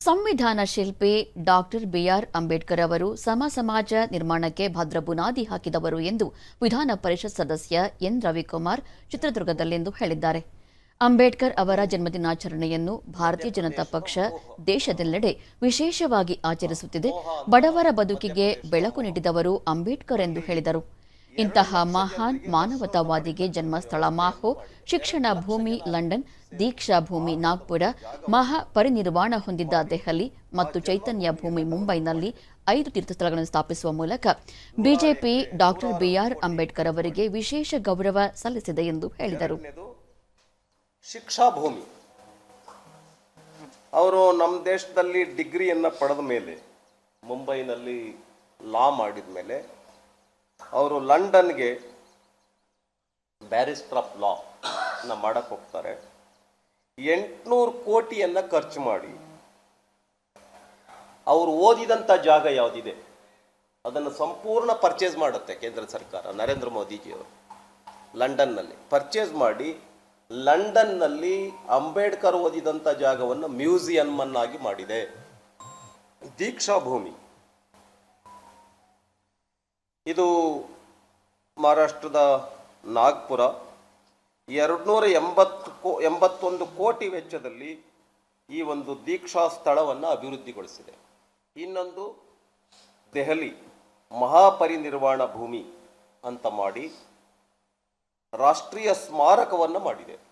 ಸಂವಿಧಾನ ಶಿಲ್ಪಿ doctor B R Ambedkar ಅವರು ಸಮ ಸಮಾಜ ನಿರ್ಮಾಣಕ್ಕೆ ಭದ್ರ ಬುನಾದಿ ಹಾಕಿದವರು ಎಂದು ವಿಧಾನ ಪರಿಷತ್ ಸದಸ್ಯ ಎನ್ ರವಿಕುಮಾರ್ ಚಿತ್ರದುರ್ಗದಲ್ಲಿಂದು ಹೇಳಿದ್ದಾರೆ. ಅಂಬೇಡ್ಕರ್ ಅವರ ಜನ್ಮದಿನಾಚರಣೆಯನ್ನು ಭಾರತೀಯ ಜನತಾ ಪಕ್ಷ ದೇಶದೆಲ್ಲೆಡೆ ವಿಶೇಷವಾಗಿ ಆಚರಿಸುತ್ತಿದೆ. ಬಡವರ ಬದುಕಿಗೆ ಬೆಳಕು ನೀಡಿದವರು ಅಂಬೇಡ್ಕರ್ ಎಂದು ಹೇಳಿದರು. ಇಂತಹ ಮಹಾನ್ ಮಾನವತಾವಾದಿಗೆ ಜನ್ಮಸ್ಥಳ ಮಾಹೋ, ಶಿಕ್ಷಣ ಭೂಮಿ ಲಂಡನ್, ದೀಕ್ಷಾ ಭೂಮಿ ನಾಗ್ಪುರ, ಮಹಾ ಪರಿನಿರ್ವಾಣ ಹೊಂದಿದ್ದ ದೆಹಲಿ ಮತ್ತು ಚೈತನ್ಯ ಭೂಮಿ ಮುಂಬೈನಲ್ಲಿ ಐದು ತೀರ್ಥಸ್ಥಳಗಳನ್ನು ಸ್ಥಾಪಿಸುವ ಮೂಲಕ ಬಿಜೆಪಿ ಡಾಕ್ಟರ್ ಬಿಆರ್ ಅಂಬೇಡ್ಕರ್ ಅವರಿಗೆ ವಿಶೇಷ ಗೌರವ ಸಲ್ಲಿಸಿದೆ ಎಂದು ಹೇಳಿದರು. ಶಿಕ್ಷಾ ಭೂಮಿ. ಅವರು ನಮ್ಮ ದೇಶದಲ್ಲಿ ಡಿಗ್ರಿಯನ್ನು ಪಡೆದ ಮೇಲೆ, ಮುಂಬೈನಲ್ಲಿ ಲಾ ಮಾಡಿದ ಮೇಲೆ ಅವರು ಲಂಡನ್ಗೆ ಬ್ಯಾರಿಸ್ಟರ್ ಆಫ್ ಲಾ ನ ಮಾಡಕ್ಕೆ ಹೋಗ್ತಾರೆ. ಎಂಟುನೂರು ಕೋಟಿಯನ್ನು ಖರ್ಚು ಮಾಡಿ. ಅವರು ಓದಿದಂಥ ಜಾಗ ಯಾವುದಿದೆ? ಅದನ್ನು ಸಂಪೂರ್ಣ ಪರ್ಚೇಸ್ ಮಾಡುತ್ತೆ ಕೇಂದ್ರ ಸರ್ಕಾರ, ನರೇಂದ್ರ ಮೋದಿಜಿಯವರು. ಲಂಡನ್ನಲ್ಲಿ ಪರ್ಚೇಸ್ ಮಾಡಿ ಲಂಡನ್ನಲ್ಲಿ ಅಂಬೇಡ್ಕರ್ ಓದಿದಂಥ ಜಾಗವನ್ನು ಮ್ಯೂಸಿಯಂ ಅನ್ನಾಗಿ ಮಾಡಿದೆ. ದೀಕ್ಷಾ ಭೂಮಿ ಇದು ಮಹಾರಾಷ್ಟ್ರದ ನಾಗ್ಪುರ. ಎರಡುನೂರ ಎಂಬತ್ತು ಕೋ, ಎಂಬತ್ತೊಂದು ಕೋಟಿ ವೆಚ್ಚದಲ್ಲಿ ಈ ಒಂದು ದೀಕ್ಷಾ ಸ್ಥಳವನ್ನು ಅಭಿವೃದ್ಧಿಗೊಳಿಸಿದೆ. ಇನ್ನೊಂದು ದೆಹಲಿ ಮಹಾಪರಿನಿರ್ವಾಣ ಭೂಮಿ ಅಂತ ಮಾಡಿ ರಾಷ್ಟ್ರೀಯ ಸ್ಮಾರಕವನ್ನು ಮಾಡಿದೆ.